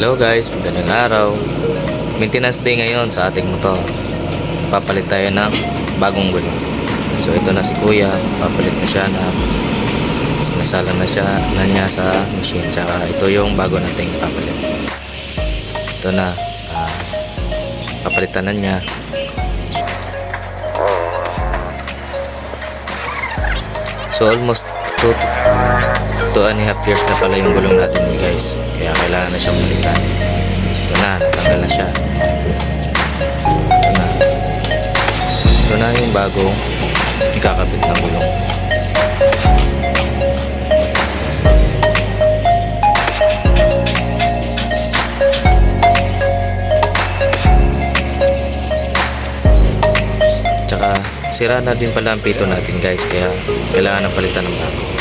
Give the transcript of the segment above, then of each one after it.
Hello guys, magandang araw. Maintenance day ngayon sa ating motor. Papalit tayo ng bagong gulong. So ito na si kuya, papalit na siya na nasala na siya na niya sa machine. Saka ito yung bago nating papalit. Ito na, ah, papalitan na niya. So almost 2 2 and a half years na pala yung gulong natin guys. Kaya kailangan na siyang palitan. Ito na, natanggal na siya. Ito na. Ito na yung bagong ikakabit ng gulong. Tsaka sira na din pala ang pito natin guys. Kaya kailangan ng palitan ng bago.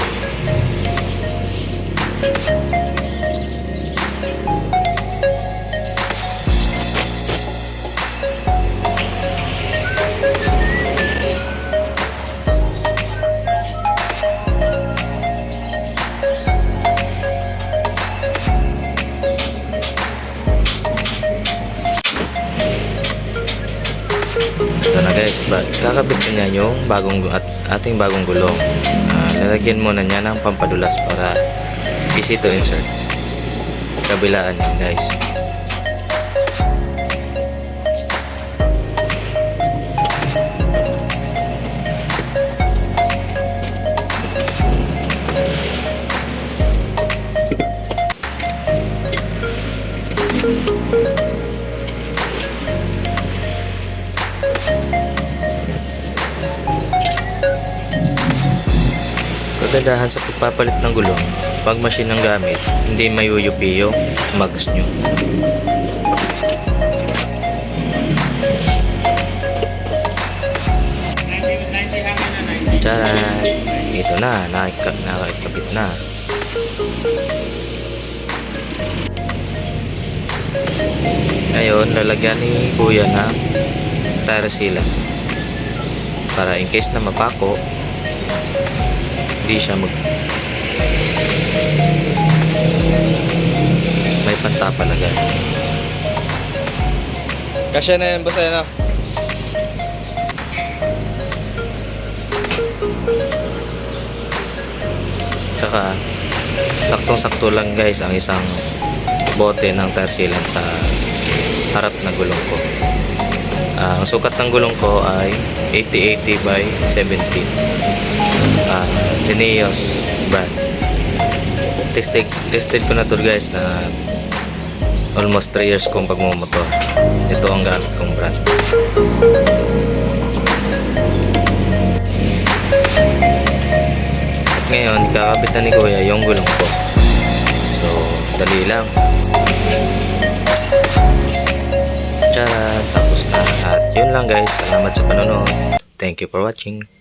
Ito na guys, kakabit na niya yung bagong at ating bagong gulong. Ah, lalagyan muna niya ng pampadulas para easy to insert. Kabilaan yan guys. Kagandahan sa pagpapalit ng gulong, pag machine ang gamit, hindi mayuyupi yung mags nyo. Tcharan! Ito na, nakika, nakikabit na. Ngayon, lalagyan ni kuya ng tire sealant. Para in case na mapako, hindi siya mag may pantapa lagay Kasya na yan, basta yan ah. tsaka saktong sakto lang guys ang isang bote ng tire sealant sa harap na gulong ko. Ah, ang sukat ng gulong ko ay 8080 by 17 uh, Geneos brand. Tested, tested ko na to guys na almost 3 years kong pagmumotor. Ito ang gamit kong brand. At ngayon ikakabit na ni kuya yung gulong ko. So dali lang. Tara, tapos na. At yun lang guys. Salamat sa panonood. Thank you for watching